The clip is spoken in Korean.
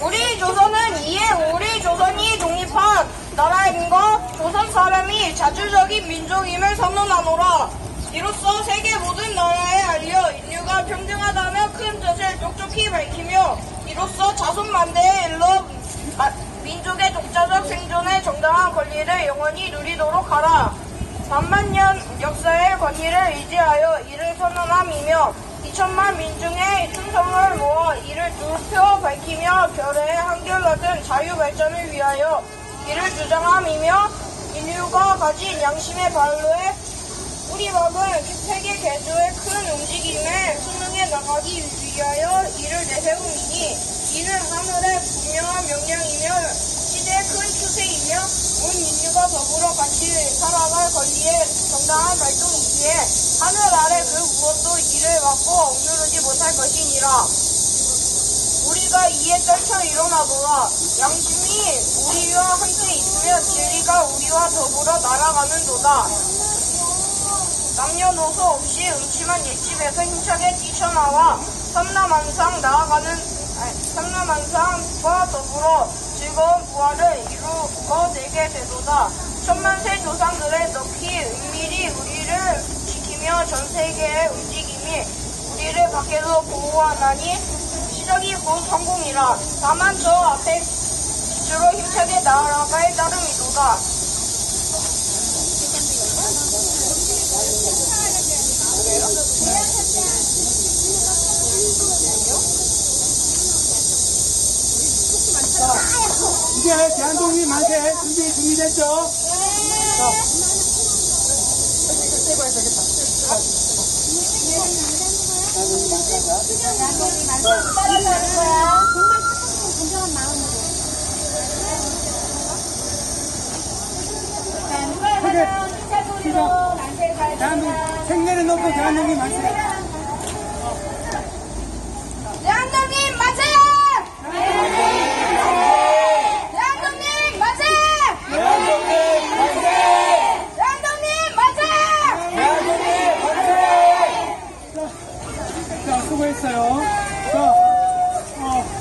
우리 조선은 이에 우리 조선이 독립한 나라인 것, 조선 사람이 자주적인 민족임을 선언하노라. 이로써 세계 모든 나라에 알려 인류가 평등하다며 큰 뜻을 촉촉히 밝히며 이로써 자손 만대에 일러 마- 민족의 독자적 생존의 정당한 권리를 영원히 누리도록 하라. 반만년 역사의 권위를 의지하여 이를 선언함이며 2천만 민중의 충성을 이를 두표 밝히며 별의 한결같은 자유 발전을 위하여 이를 주장함이며 인류가 가진 양심의 발로에 우리 법은 세계 개조의 큰 움직임에 순응해 나가기 위하여 이를 내세움이니 이는 하늘의 분명한 명령이며 시대의 큰 추세이며 온 인류가 더불어 같이 살아갈 권리의 정당한 발동이기에 하늘 아래 그 무엇도 이를 막고 억누르지 못할 것이니라. 우리가 이에 떨쳐 일어나보라. 양심이 우리와 함께 있으며 진리가 우리와 더불어 날아가는도다. 남녀노소 없이 음침한 옛집에서 힘차게 뛰쳐나와 삼남한상 나아가는 아니, 삼남한상과 더불어 즐거운 부활을 이루어 내게 되도다. 천만세 조상들의 넋이 은밀히 우리를 지키며 전 세계의 움직임이 우리를 밖에서 보호하나니 시작이 곧 성공이라. 다만 저 앞에 주로 힘차게 나아갈 따름이도다. 이제 대한독립 만세 준비 준비됐죠? 자. 크게 시작. 대한독립 생내는 놓고 대한독립 만세. 자, 수고했어요. 자, 어.